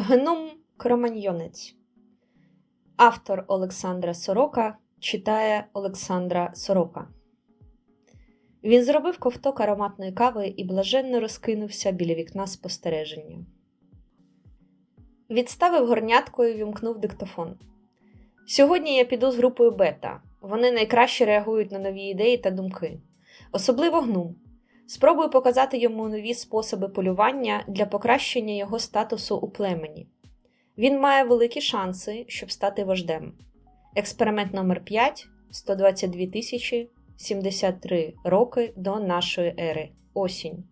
Гном Кроманьйонець. Автор Олександра Сорока читає Олександра Сорока. Він зробив ковток ароматної кави і блаженно розкинувся біля вікна спостереження. Відставив горнятко і вімкнув диктофон. Сьогодні я піду з групою бета. Вони найкраще реагують на нові ідеї та думки, особливо гнум. Спробую показати йому нові способи полювання для покращення його статусу у племені. Він має великі шанси, щоб стати вождем. Експеримент номер 5 122 тисячі 73 роки до нашої ери. Осінь.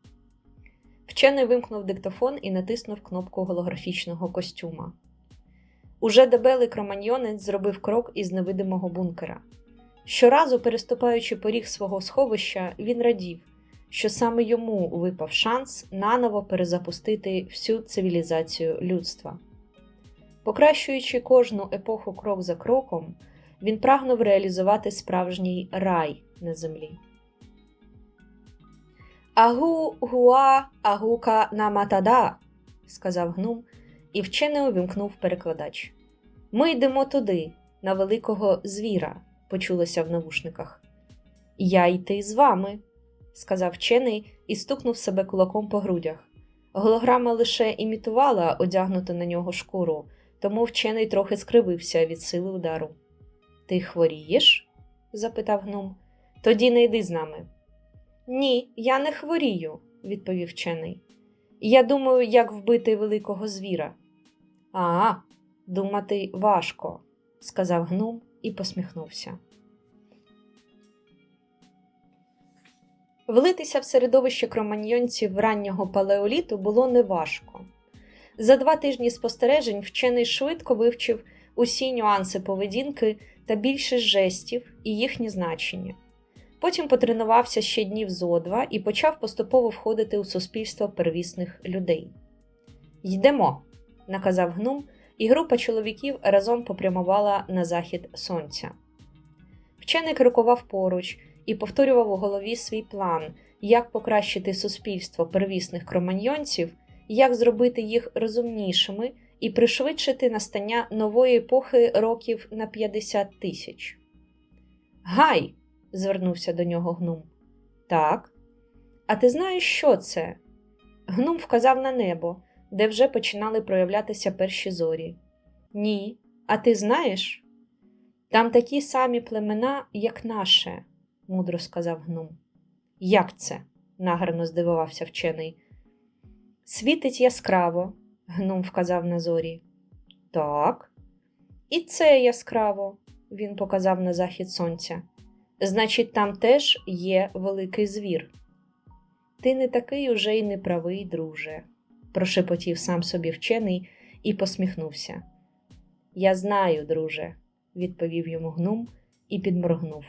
Вчений вимкнув диктофон і натиснув кнопку голографічного костюма. Уже дебелий кроманьйонець зробив крок із невидимого бункера. Щоразу, переступаючи поріг свого сховища, він радів, що саме йому випав шанс наново перезапустити всю цивілізацію людства. Покращуючи кожну епоху крок за кроком, він прагнув реалізувати справжній рай на землі. Агу гуа агука наматада, сказав гнум, і вчений увімкнув перекладач. Ми йдемо туди, на великого звіра, почулося в навушниках. Я йти з вами, сказав вчений і стукнув себе кулаком по грудях. Голограма лише імітувала одягнуту на нього шкуру, тому вчений трохи скривився від сили удару. Ти хворієш? запитав гном. Тоді не йди з нами. Ні, я не хворію, відповів вчений. Я думаю, як вбити великого звіра. А, думати важко, сказав гном і посміхнувся. Влитися в середовище кроманьйонців раннього палеоліту було неважко. За два тижні спостережень вчений швидко вивчив усі нюанси поведінки та більшість жестів і їхні значення. Потім потренувався ще днів зо два і почав поступово входити у суспільство первісних людей. Йдемо, наказав гнум, і група чоловіків разом попрямувала на захід сонця. Вчений крокував поруч і повторював у голові свій план, як покращити суспільство первісних кроманьйонців, як зробити їх розумнішими і пришвидшити настання нової епохи років на 50 тисяч. Гай! звернувся до нього гнум. Так. А ти знаєш, що це? Гнум вказав на небо, де вже починали проявлятися перші зорі. Ні. А ти знаєш? Там такі самі племена, як наше, мудро сказав гнум. Як це? нагарно здивувався вчений. Світить яскраво, гнум вказав на зорі. Так. І це яскраво, він показав на захід сонця. Значить, там теж є великий звір. Ти не такий уже й неправий, друже, прошепотів сам собі вчений і посміхнувся. Я знаю, друже, відповів йому гнум і підморгнув.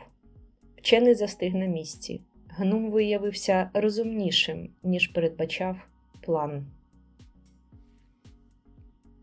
Вчений застиг на місці. Гнум виявився розумнішим, ніж передбачав план.